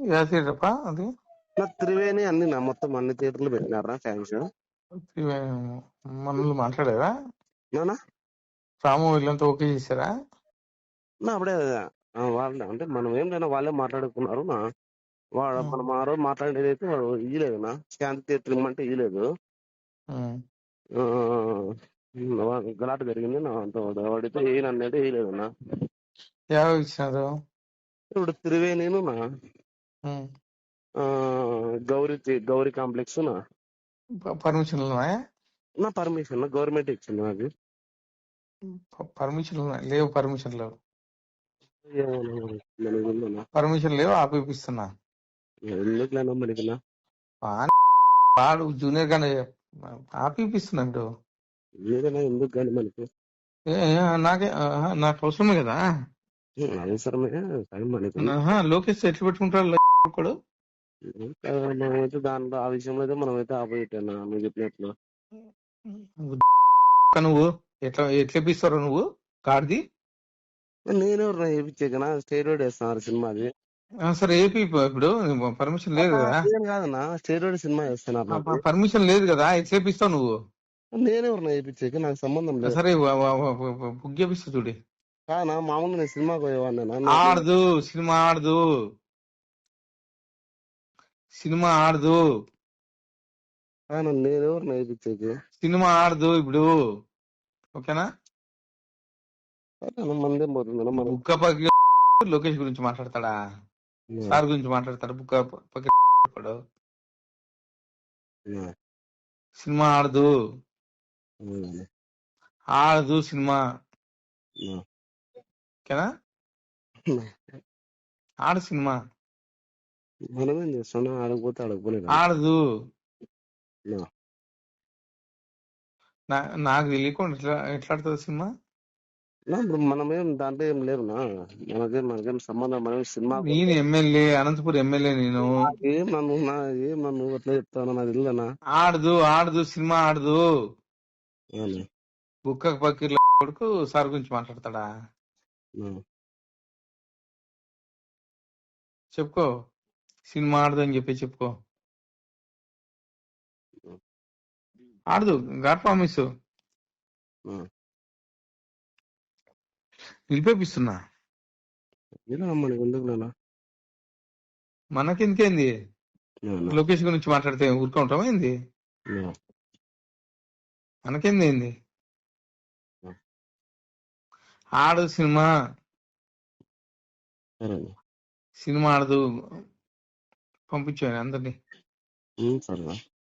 ఏ అది? త్రివేణి అన్ని నా మొత్తం అన్ని థియేటర్లు పెట్టినారా ఫ్యాన్స్? మనల్ని మాట్లాడారా? నానా? రాము వీళ్ళంతా ఓకే చేశారా? నా అప్పుడే వాళ్ళే అంటే మనం ఏం లేనా వాళ్ళే మాట్లాడుకున్నారు నా. వాడు మనం ఆ రోజు మాట్లాడేది అయితే వాడు ఇయ్యలేదు నా. శాంతి థియేటర్ ఇమ్మంటే ఇయ్యలేదు. గలాట జరిగింది నా అంత వాడితే ఏ అన్నది వేయలేదు నా. ఎవరు ఇచ్చినారు? ఇప్పుడు త్రివేణిను నా. గౌరీ గౌరీ కాంప్లెక్స్ నా? ప- పర్మిషన్లు ఉన్నాయా నా పర్మిషన్ గవర్నమెంట్ ఇచ్చింది నాకు. ప- పర్మిషన్లు ఉన్నాయి లేవు పర్మిషన్ లేవు పర్మిషన్ లేవు ఆపిపిస్తున్నా. ఎందుకులేనా మనకి నా వాన్ వాడు జూనియర్ గానే ఆపిపిస్తున్నాడు ఏదైనా ఎందుకు కానీ మనకి? నాకే నాకు అవసరమే కదా. అవసరమే లోకేష్ ఎట్లా పెట్టుకుంటాడు కూడా మనమైతే దాంట్లో ఆ విషయంలో అయితే మనమైతే ఆపోజిట్ అన్నా నువ్వు చెప్పినట్లు నువ్వు? ఎట్లా ఎట్లా ఇప్పిస్తావు నువ్వు? కార్ది? నేనెవరు చేయించాకనా స్టేరోడ్ వేస్తున్నారు సినిమాది సరే ఏపీ ఇప్పుడు పర్మిషన్ లేదు కదా? నేను కాదన్నా స్టేరోడ్ సినిమా వేస్తున్నారు పర్మిషన్ లేదు కదా? ఎట్లా ఇప్పిస్తావు నువ్వు? నేనెవరు వేయించాక నాకు సంబంధం లేదు. సరే బుక్ చేపిస్తా చూడి. కానా మామూలు నేను సినిమాకి పోయేవాడినా ఆడదు సినిమా ఆడదు. సినిమా ఆడదు. సినిమా ఆడదు ఇప్పుడు. ఓకేనా? మందేం పోతుందన్నా మనం బుక్క పక్క లోకేష్ గురించి మాట్లాడతాడా? సార్ గురించి మాట్లాడతాడు? బుక్క పక్క సినిమా ఆడదు. ఆడదు సినిమా. ఓకేనా? ఆడు సినిమా. మనమేం చేస్తున్నాం ఆడకపోతే ఆడకపోలే ఆడదు. నా- నాకు తెలియకుండా ఎట్లా ఎట్లా ఆడుతుంది సినిమా? ఇప్పుడు మనమేం దాంట్లో ఏం లేవునా మనకేం మనకేం సంబంధం మనం సినిమా నేను ఎమ్మెల్యే అనంతపురం ఎమ్మెల్యే నేను. ఏం నన్ను నా ఏం నన్ను అట్లా చెప్తాను నాకు తెలియదనా ఆడదు ఆడదు సినిమా ఆడదు. బుక్క పక్కీర్ల కొడుకు సార్ గురించి మాట్లాడతాడా? చెప్పుకో. సినిమా ఆడదు అని చెప్పి చెప్పుకో. ఆడదు. God promise. నిలిపేపిస్తున్నా. మనకెందుకేంది? లోకేష్ గురించి మాట్లాడితే ఊరుకుంటామా ఏంది? మనకేంది ఏంది? ఆ. ఆడు సినిమా. సినిమా ఆడదు. పంపించాను అందరినీ. సరేనా